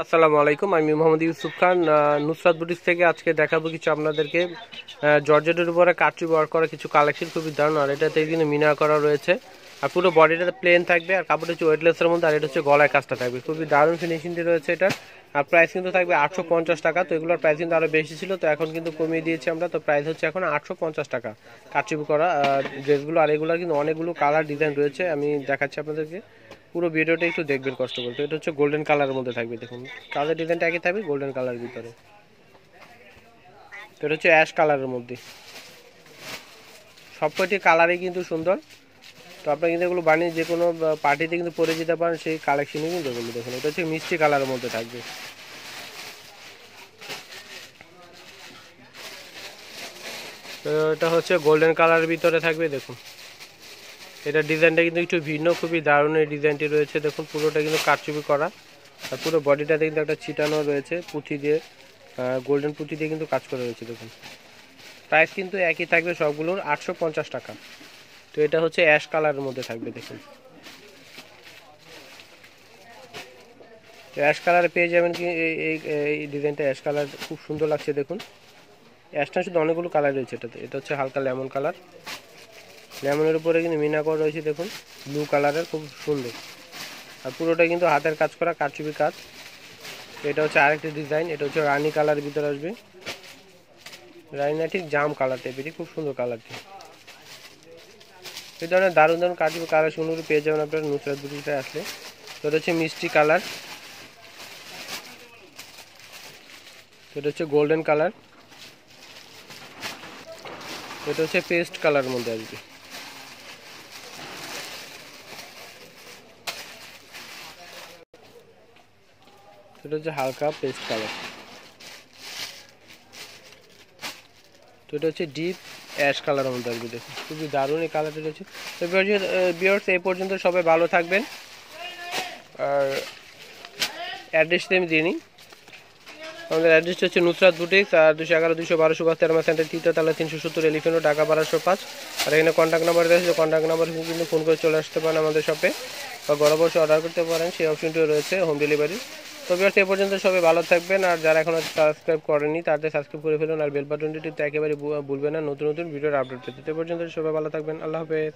আসসালামু আলাইকুম, আমি মোহাম্মদ ইউসুফ খান। নুসরাত বুটিক থেকে আজকে দেখাবো কিছু আপনাদেরকে। জর্জেটের উপরে কাটরি ওয়ার্ক করা কিছু কালেকশন খুবই দারুণ, আর এটাতে কিন্তু মিনা করা রয়েছে। আর পুরো বডিটা প্লেন থাকবে, আর কাপড়টা হচ্ছে ওয়েটলেসের মধ্যে, আর এটা হচ্ছে গলায় কাজটা থাকবে। খুবই দারুণ ফিনিশিংটি রয়েছে এটা। আর প্রাইস কিন্তু থাকবে আটশো পঞ্চাশ টাকা, তো এগুলোর প্রাইস কিন্তু আরও বেশি ছিল, তো এখন কিন্তু কমিয়ে দিয়েছি আমরা, তো প্রাইস হচ্ছে এখন আটশো পঞ্চাশ টাকা। কাটরি করা ড্রেসগুলো আর এগুলোর কিন্তু অনেকগুলো কালার ডিজাইন রয়েছে, আমি দেখাচ্ছি আপনাদেরকে। পুরো ভিডিওটা একটু দেখবেন কষ্ট করে। তো এটা হচ্ছে গোল্ডেন কালারের মধ্যে থাকবে, দেখুন। কালার ডিজাইনটা একই থাকবে গোল্ডেন কালার ভিতরে। তো এটা হচ্ছে অ্যাশ কালারের মধ্যে। সব সবকটি কালারই কিন্তু সুন্দর। তো আপনারা কিন্তু এগুলো বানিয়ে যে কোনো পার্টিতে কিন্তু পরে যেতে পারেন, সেই কালেকশনই কিন্তু এগুলো দেখুন। এটা হচ্ছে মিষ্টি কালারের মধ্যে থাকবে। তো এটা হচ্ছে গোল্ডেন কালারের ভিতরে থাকবে, দেখুন। এটা ডিজাইনটা কিন্তু একটু ভিন্ন, খুবই দারুণ এই ডিজাইনটি রয়েছে। দেখুন, পুরোটা কিন্তু কারচুপি করা। আর পুরো বডিটাতে কিন্তু একটা ছিটানো রয়েছে, পুঁথি দিয়ে গোল্ডেন পুঁথি দিয়ে কিন্তু কাজ করা রয়েছে, দেখুন। প্রাইস কিন্তু একই থাকবে সবগুলোর, আটশো পঞ্চাশ টাকা। তো এটা হচ্ছে অ্যাশ কালারের মধ্যে থাকবে, দেখুন। অ্যাশ কালার পেয়ে যাবেন কি এই এই এই ডিজাইনটা অ্যাশ কালার, খুব সুন্দর লাগছে, দেখুন। অ্যাশটা শুধু অনেকগুলো কালার রয়েছে এটাতে। এটা হচ্ছে হালকা লেমন কালার। লেমনের উপরে কিন্তু মিনা রয়েছে, দেখুন। ব্লু কালারের খুব সুন্দর। আর পুরোটা কিন্তু হাতের কাজ করা, কারচুপি কাজ। এটা হচ্ছে আরেকটি ডিজাইন এটা হচ্ছে রানি কালারের ভিতরে আসবে। রানি না ঠিক জাম কালার টাইপের খুব সুন্দর কালারটি এই ধরনের দারুণ দারুণ কারচুপি কালার সুন্দর পেয়ে যাবেন আপনারা নুসরাত বুটিতে আসলে। তো এটা হচ্ছে মিষ্টি কালার এটা হচ্ছে গোল্ডেন কালার এটা হচ্ছে পেস্ট কালার মধ্যে আসবে। এটা হচ্ছে হালকা পেস্ট কালার তো এটা হচ্ছে ডিপ অ্যাশ কালার মধ্যে আসবে দেখুন। খুবই দারুণ এই কালারটা রয়েছে। তো বিয়ার্স এই পর্যন্ত সবাই ভালো থাকবেন। আর অ্যাড্রেসটা আমি দিয়ে নিই। আমাদের অ্যাড্রেসটা হচ্ছে নুসরাত বুটিক আর দুশো এগারো, দুশো বারো, সুভাষ তেরমা সেন্টার তৃতীয় তালা তিনশো সত্তর এলিফেন্ট ঢাকা বারোশো পাঁচ। আর এখানে কন্ট্যাক্ট নাম্বার রয়েছে কন্ট্যাক্ট নাম্বার কিন্তু ফোন করে চলে আসতে পারেন আমাদের শপে বা বসে অর্ডার করতে পারেন, সেই অপশনটিও রয়েছে হোম ডেলিভারি তো বিয়ার্স এ পর্যন্ত সবাই ভালো থাকবেন, আর যারা এখনও সাবস্ক্রাইব করেনি তাদের সাবস্ক্রাইব করে ফেলুন, আর বেল বাটনটি একেবারে ভুলবেন না। নতুন নতুন ভিডিওর আপডেট পেতে। তো পর্যন্ত সবাই ভালো থাকবেন। আল্লাহ হাফেজ।